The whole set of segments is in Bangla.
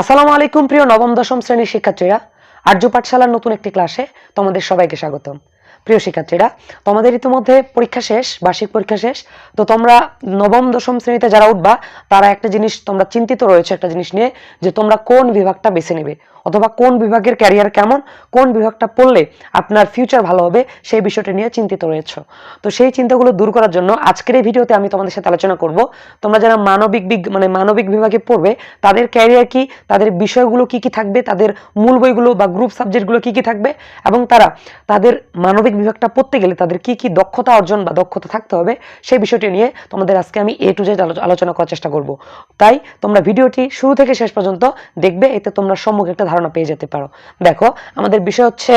আসসালামু আলাইকুম প্রিয় নবম, দশম শ্রেণির শিক্ষার্থীরা। আর্য পাঠশালার নতুন একটি ক্লাসে তোমাদের সবাইকে স্বাগতম। প্রিয় শিক্ষার্থীরা, তোমাদের ইতিমধ্যে পরীক্ষা শেষ, বার্ষিক পরীক্ষা শেষ, তো তোমরা নবম, দশম শ্রেণীতে যারা উঠবা, তারা একটা জিনিস, তোমরা চিন্তিত রয়েছে একটা জিনিস নিয়ে, যে তোমরা কোন বিভাগটা বেছে নেবে? অথবা কোন বিভাগের ক্যারিয়ার কেমন, কোন বিভাগটা পড়লে আপনার ফিউচার ভালো হবে, সেই বিষয়টা নিয়ে চিন্তিত রয়েছে। তো সেই চিন্তাগুলো দূর করার জন্য আজকের এই ভিডিওতে আমি তোমাদের সাথে আলোচনা করব, তোমরা যারা মানবিক বিগ মানে মানবিক বিভাগে পড়বে, তাদের ক্যারিয়ার কি, তাদের বিষয়গুলো কি কি থাকবে, তাদের মূল বইগুলো বা গ্রুপ সাবজেক্টগুলো কি কি থাকবে, এবং তারা তাদের মানবিক বিভাগটা পড়তে গেলে তাদের কি কি দক্ষতা অর্জন বা দক্ষতা থাকতে হবে সেই বিষয়টি নিয়ে তোমাদের আজকে আমি এ টু জেড আলোচনা করার চেষ্টা করব। তাই তোমরা ভিডিওটি শুরু থেকে শেষ পর্যন্ত দেখবে, এতে তোমরা সম্মুখে একটা ধারণা পেয়ে যেতে পারো। দেখো, আমাদের বিষয় হচ্ছে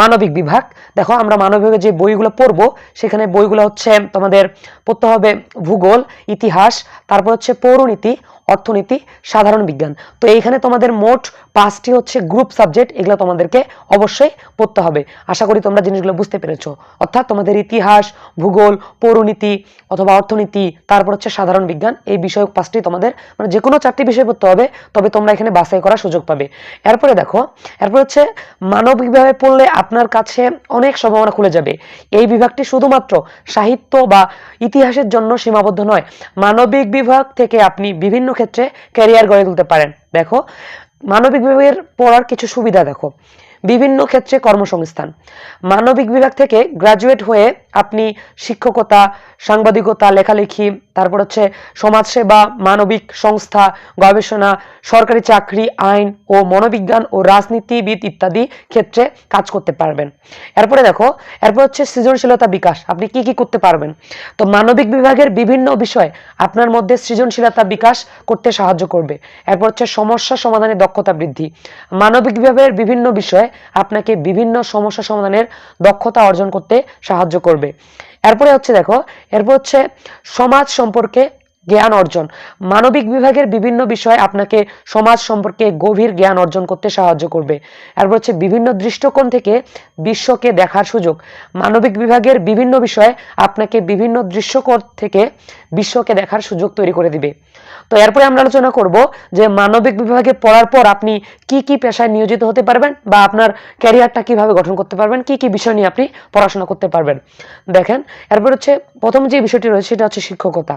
মানবিক বিভাগ। দেখো, আমরা মানবিক যে বইগুলো পড়ব, সেখানে বইগুলো হচ্ছে তোমাদের পড়তে হবে ভূগোল, ইতিহাস, তারপর হচ্ছে পৌরনীতি অর্থনীতি, সাধারণ বিজ্ঞান। তো এইখানে তোমাদের মোট পাঁচটি হচ্ছে গ্রুপ সাবজেক্ট এগুলো তোমাদেরকে অবশ্যই পড়তে হবে। আশা করি তোমরা জিনিসগুলো বুঝতে পেরেছ। অর্থাৎ তোমাদের ইতিহাস, ভূগোল, পৌরনীতি অথবা অর্থনীতি, তারপর হচ্ছে সাধারণ বিজ্ঞান, এই বিষয় পাঁচটি তোমাদের মানে যে কোনো চারটি বিষয় পড়তে হবে, তবে তোমরা এখানে বাছাই করার সুযোগ পাবে। এরপরে দেখো, এরপর হচ্ছে মানবিক বিভাগে পড়লে আপনার কাছে অনেক সম্ভাবনা খুলে যাবে। এই বিভাগটি শুধুমাত্র সাহিত্য বা ইতিহাসের জন্য সীমাবদ্ধ নয়। মানবিক বিভাগ থেকে আপনি বিভিন্ন ক্ষেত্রে ক্যারিয়ার গড়ে তুলতে পারেন। দেখো মানবিক বিভাগের পড়ার কিছু সুবিধা দেখো। বিভিন্ন ক্ষেত্রে কর্মসংস্থান। মানবিক বিভাগ থেকে গ্রাজুয়েট হয়ে আপনি শিক্ষকতা, সাংবাদিকতা, লেখালেখি, তারপর হচ্ছে সমাজসেবা, মানবিক সংস্থা, গবেষণা, সরকারি চাকরি, আইন ও মনোবিজ্ঞান ও রাজনীতিবিদ ইত্যাদি ক্ষেত্রে কাজ করতে পারবেন। এরপরে দেখো, এরপর হচ্ছে সৃজনশীলতা বিকাশ, আপনি কি কি করতে পারবেন? তো মানবিক বিভাগের বিভিন্ন বিষয় আপনার মধ্যে সৃজনশীলতা বিকাশ করতে সাহায্য করবে। এরপর হচ্ছে সমস্যা সমাধানের দক্ষতা বৃদ্ধি। মানবিক বিভাগের বিভিন্ন বিষয়ে আপনাকে বিভিন্ন সমস্যা সমাধানের দক্ষতা অর্জন করতে সাহায্য করবে। এরপরে হচ্ছে দেখো, এরপর হচ্ছে সমাজ সম্পর্কে জ্ঞান অর্জন। মানবিক বিভাগের বিভিন্ন বিষয় আপনাকে সমাজ সম্পর্কে গভীর জ্ঞান অর্জন করতে সাহায্য করবে। এরপর হচ্ছে বিভিন্ন দৃষ্টিকোণ থেকে বিশ্বকে দেখার সুযোগ। মানবিক বিভাগের বিভিন্ন বিষয় আপনাকে বিভিন্ন দৃশ্যকোণ থেকে বিশ্বকে দেখার সুযোগ তৈরি করে দিবে। তো এরপরে আমরা আলোচনা করব যে মানবিক বিভাগে পড়ার পর আপনি কি কি পেশায় নিয়োজিত হতে পারবেন বা আপনার ক্যারিয়ারটা কীভাবে গঠন করতে পারবেন, কি কি বিষয় নিয়ে আপনি পড়াশোনা করতে পারবেন। দেখেন, এরপর হচ্ছে প্রথম যে বিষয়টি রয়েছে সেটা হচ্ছে শিক্ষকতা।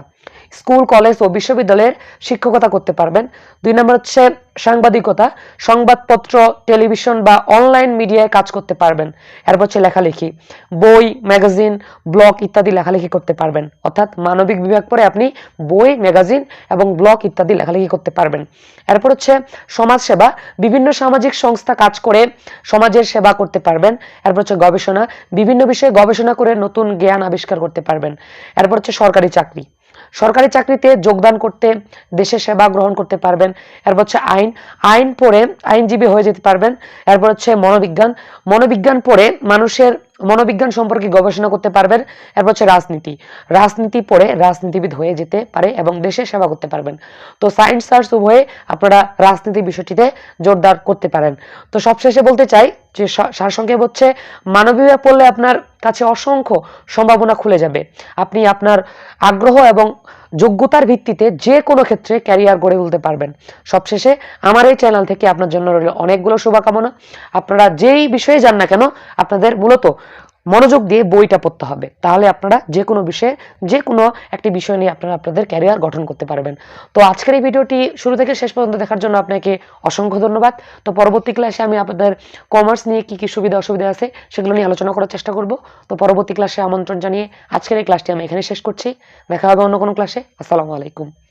স্কুল, কলেজ ও বিশ্ববিদ্যালয়ের শিক্ষকতা করতে পারবেন। দুই নম্বর হচ্ছে সাংবাদিকতা। সংবাদপত্র, টেলিভিশন বা অনলাইন মিডিয়ায় কাজ করতে পারবেন। এরপর হচ্ছে লেখালেখি। বই, ম্যাগাজিন, ব্লগ ইত্যাদি লেখালেখি করতে পারবেন। অর্থাৎ মানবিক বিভাগ পরে আপনি বই, ম্যাগাজিন এবং ব্লগ ইত্যাদি লেখালেখি করতে পারবেন। এরপর হচ্ছে সমাজসেবা। বিভিন্ন সামাজিক সংস্থা কাজ করে সমাজের সেবা করতে পারবেন। এরপর হচ্ছে গবেষণা। বিভিন্ন বিষয়ে গবেষণা করে নতুন জ্ঞান আবিষ্কার করতে পারবেন। এরপর হচ্ছে সরকারি চাকরি। সরকারি চাকরিতে যোগদান করতে দেশের সেবা গ্রহণ করতে পারবেন। এরপর হচ্ছে আইন। আইন পড়ে আইনজীবী হয়ে যেতে পারবেন। এরপর হচ্ছে মনোবিজ্ঞান। মনোবিজ্ঞান পড়ে মানুষের মনোবিজ্ঞান সম্পর্কে গবেষণা করতে পারবেন। এরপর হচ্ছে রাজনীতি। রাজনীতি পড়ে রাজনীতিবিদ হয়ে যেতে পারে এবং দেশের সেবা করতে পারবেন। তো সায়েন্স আর্টস উভয়ে আপনারা রাজনীতি বিষয়টিতে জোরদার করতে পারেন। তো সবশেষে বলতে চাই যে সারসংক্ষেপ হচ্ছে মানবীয় পড়লে আপনার কাছে অসংখ্য সম্ভাবনা খুলে যাবে। আপনি আপনার আগ্রহ এবং যোগ্যতার ভিত্তিতে যে কোনো ক্ষেত্রে ক্যারিয়ার গড়ে তুলতে পারবেন। সবশেষে আমার এই চ্যানেল থেকে আপনার জন্য রইল অনেকগুলো শুভকামনা। আপনারা যেই বিষয়ে যান না কেন, আপনাদের মূলত মনোযোগ দিয়ে বইটা পড়তে হবে। তাহলে আপনারা যে কোনো বিষয়ে যে কোনো একটি বিষয় নিয়ে আপনারা আপনাদের ক্যারিয়ার গঠন করতে পারবেন। তো আজকের এই ভিডিওটি শুরু থেকে শেষ পর্যন্ত দেখার জন্য আপনাকে অসংখ্য ধন্যবাদ। তো পরবর্তী ক্লাসে আমি আপনাদের কমার্স নিয়ে কি কি সুবিধা অসুবিধা আছে সেগুলো নিয়ে আলোচনা করার চেষ্টা করব। তো পরবর্তী ক্লাসে আমন্ত্রণ জানিয়ে আজকের এই ক্লাসটি আমি এখানে শেষ করছি। দেখা হবে অন্য কোনো ক্লাসে। আসসালামু আলাইকুম।